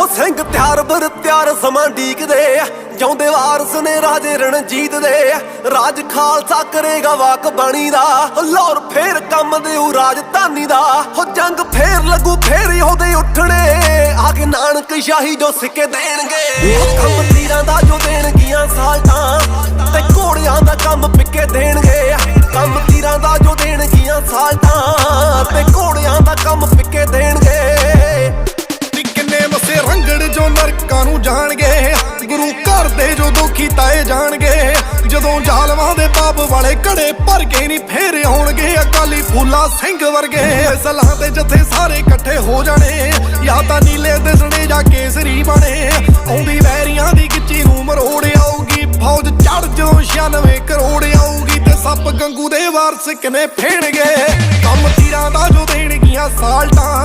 ਹੋ ਸਿੰਘ ਤਿਆਰ ਬਰ ਤਿਆਰ ਸਮਾਂ ਢੀਕਦੇ ਆ। ਜਿਉਂਦੇ ਵਾਰਸ ਨੇ ਰਾਜੇ ਰਣਜੀਤ ਦੇ ਰਾਜ ਖਾਲਸਾ ਕਰੇਗਾ ਵਾਕ ਬਾਣੀ ਦਾ ਲਾਹੌਰ ਫੇਰ ਕੰਮ ਦੇਉ ਰਾਜਧਾਨੀ ਦਾ। ਹੋ ਜੰਗ ਫੇਰ ਲੱਗੂ, ਫੇਰ ਉਹਦੇ ਉੱਠਣੇ ਆ। ਨਾਨਕ ਸ਼ਾਹੀ ਜੋ ਸਿੱਕੇ ਦੇਣਗੇ। ਹੋ ਕੰਮ ਤੀਰਾਂ ਦਾ ਜੋ ਦੇਣਗੀਆਂ ਸਾਲਟਾਂ। ਤੇ ਘੋੜਿਆਂ ਦਾ ਕੰਮ ਪਿੱਕੇ ਦੇਣਗੇ। ਕੰਮ ਤੀਰਾਂ ਦਾ ਜੋ ਦੇਣਗੀਆਂ ਸਾਲਟਾਂ। ਤੇ ਘੋੜਿਆਂ ਦਾ ਕੰਮ ਜਾਣਗੇ। ਗੁਰੂ ਘਰ ਦੇ ਜੋ ਦੁਖੀ ਜਾਣਗੇ। ਜਦੋਂ ਜ਼ਾਲਮਾਂ ਦੇ ਪਾਪ ਵਾਲੇ ਘੜੇ ਭਰ ਕੇ ਨਹੀਂ ਫੇਰ ਆਉਣਗੇ। ਅਕਾਲੀ ਫੂਲਾ ਸਿੰਘ ਵਰਗੇ ਸਲਾਹ ਤੇ ਜਥੇ ਸਾਰੇ ਇਕੱਠੇ ਹੋ ਜਾਣੇ। ਜਾਂ ਤਾਂ ਨੀਲੇ ਦਿਸਣੇ ਜਾਂ ਕੇਸਰੀ ਬਣੇ। ਆਉਂਦੀ ਵੈਰੀਆਂ ਦੀ ਗਿੱਚੀ ਨੂੰ ਮਰੋੜ ਆਊਗੀ। ਫੌਜ ਚੜ ਜਦੋਂ 96 ਕਰੋੜ ਆਊਗੀ ਤੇ ਸੱਪ ਗੰਗੂ ਦੇ ਵਾਰਸ ਕਿਨੇ ਫੇਣਗੇ। ਕੰਮ ਤੀਰਾਂ ਦਾ ਜੋ ਦੇਣਗੀਆਂ ਸਾਲਟਾਂ।